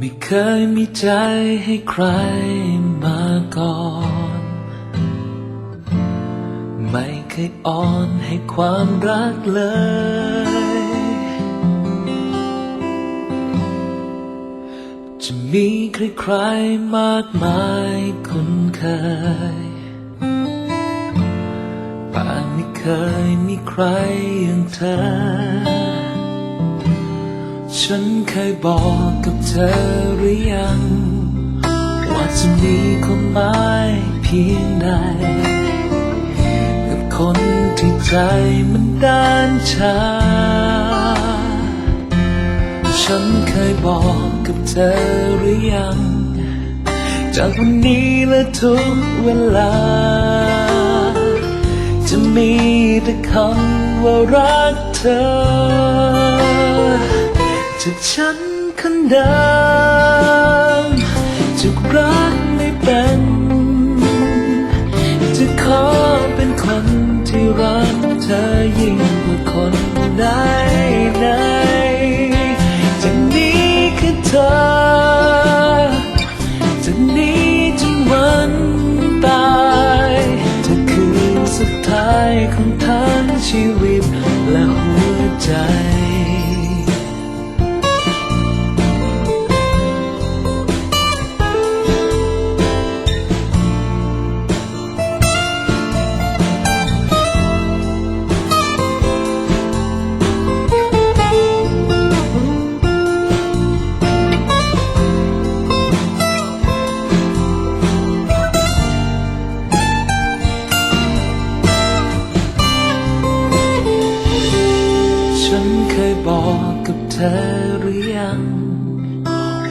ม่เคยมีใจให้ใครมาก่อน ไม่เคยอ่อนให้ความรักเลย จะมีใครๆมากมายคุ้นเคยป่ไม่เคยมีใครอย่างเธอ ฉันเคยบอกกับเธอหรือยัง ว่าจะมีความหมายเพียงใด กับคนที่ใจมันด้านชา ฉันเคยบอกกับเธอหรือยัง จากวันนี้และทุกเวลา จะมีแต่คำว่ารักเธอ จาฉันคนเดิมจะรักไม่เป็น จะขอเป็นคนที่รักเธอยิ่งกว่าคนใดใดจากนี้คือเธอจากนี้จนวันตายเธอคือสุดท้ายของทั้งชีวิตและหัวใจ บอกกับเธอหรือยัง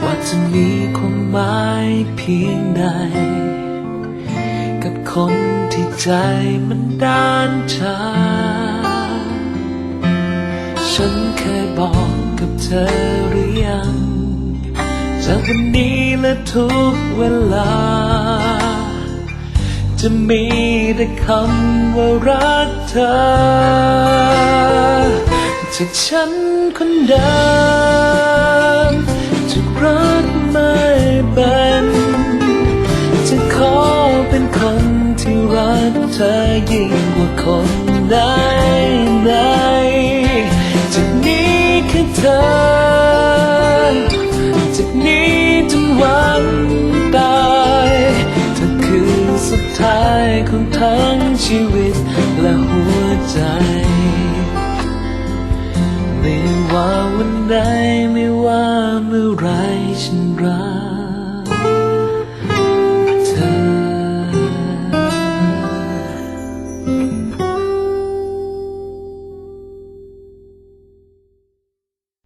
ว่าจะมีความหมายเพียงใด กับคนที่ใจมันด้านชา ฉันเคยบอกกับเธอหรือยังจากวันนี้และทุกเวลา จะมีแต่คำว่ารักเธอ จากฉันคนเดิมจะรักไม่เป็นจะขอเป็นคนที่รักเธอยิ่งกว่าคนใดใดจากนี้คือเธอจากนี้จนวันตายเธอคือสุดท้ายของทั้งชีวิตและหัวใจ ไม่ว่าวันใดไม่ว่าเมื่อไรฉันรัก